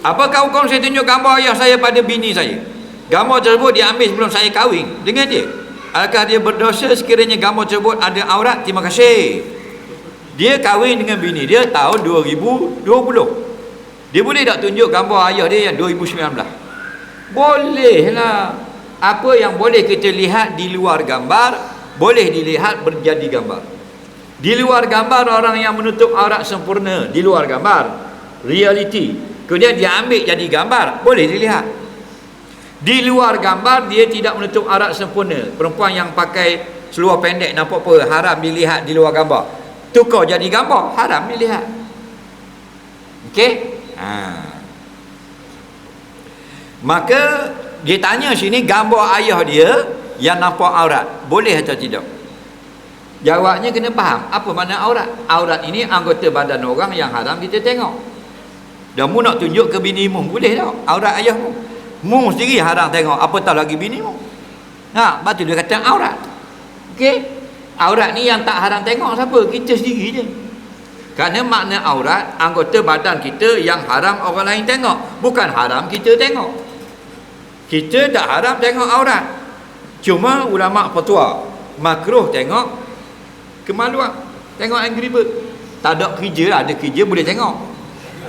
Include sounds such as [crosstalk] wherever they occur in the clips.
Apakah hukum saya tunjuk gambar ayah saya pada bini saya? Gambar tersebut diambil sebelum saya kahwin dengan dia. Adakah dia berdosa sekiranya gambar tersebut ada aurat? Terima kasih. Dia kahwin dengan bini dia tahun 2020. Dia boleh tak tunjuk gambar ayah dia yang 2019? Bolehlah. Apa yang boleh kita lihat di luar gambar, boleh dilihat berjadi gambar. Di luar gambar orang yang menutup aurat sempurna, di luar gambar, reality. Kemudian dia ambil jadi gambar, boleh dilihat. Di luar gambar dia tidak menutup aurat sempurna. Perempuan yang pakai seluar pendek nampak apa? Haram dilihat di luar gambar. Tukar jadi gambar, haram dilihat. Okey? Ha. Maka dia tanya sini gambar ayah dia yang nampak aurat boleh atau tidak jawabnya kena faham apa makna aurat aurat ini anggota badan orang yang haram kita tengok dan mu nak tunjuk ke bini mu. Boleh tak? Aurat ayah mu. Mu sendiri haram tengok apa tahu lagi bini mu. Ha batu dia kata aurat. Okey? Aurat ni yang tak haram tengok siapa? Kita sendiri je. Kerana makna aurat anggota badan kita yang haram orang lain tengok. Bukan haram kita tengok. Kita tak harap tengok aurat. Cuma ulama fatwa makruh tengok kemaluan. Tengok angry bird tak ada kerja ada kerja boleh tengok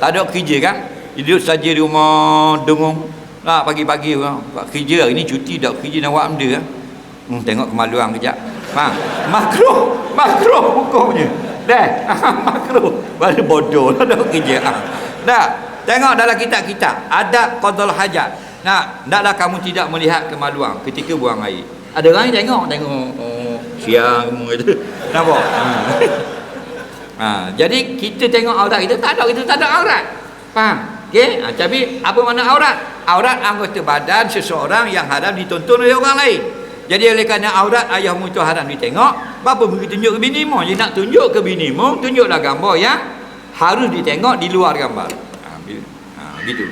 tak ada kerja kan? Hidup saja di rumah dengung. Lah pagi-pagi orang buat kerja hari ni cuti tak kerja nak buat benda lah. hmm, tengok kemaluan kejap. Faham? Makruh makruh hukumnya. Dah. [laughs] Makruh baru bodoh lah ada kerja dah. Tengok dalam kitab-kitab. Adab qadal hajat Nak, naklah kamu tidak melihat kemaluan ketika buang air. Ada orang tengok, tengok oh, siang kamu itu. Nampak? Ha. [laughs] Ha, jadi kita tengok aurat kita tak ada kita tak ada aurat. Faham? Okey? Ha, tapi apa makna aurat? Aurat anggota badan seseorang yang haram ditonton oleh orang lain. Jadi oleh kerana aurat ayahmu tu haram ditengok, bapa pergi tunjuk ke bini mu. Dia nak tunjuk ke bini mu, tunjuklah gambar yang Harus ditengok di luar gambar. Ha, ha gitu.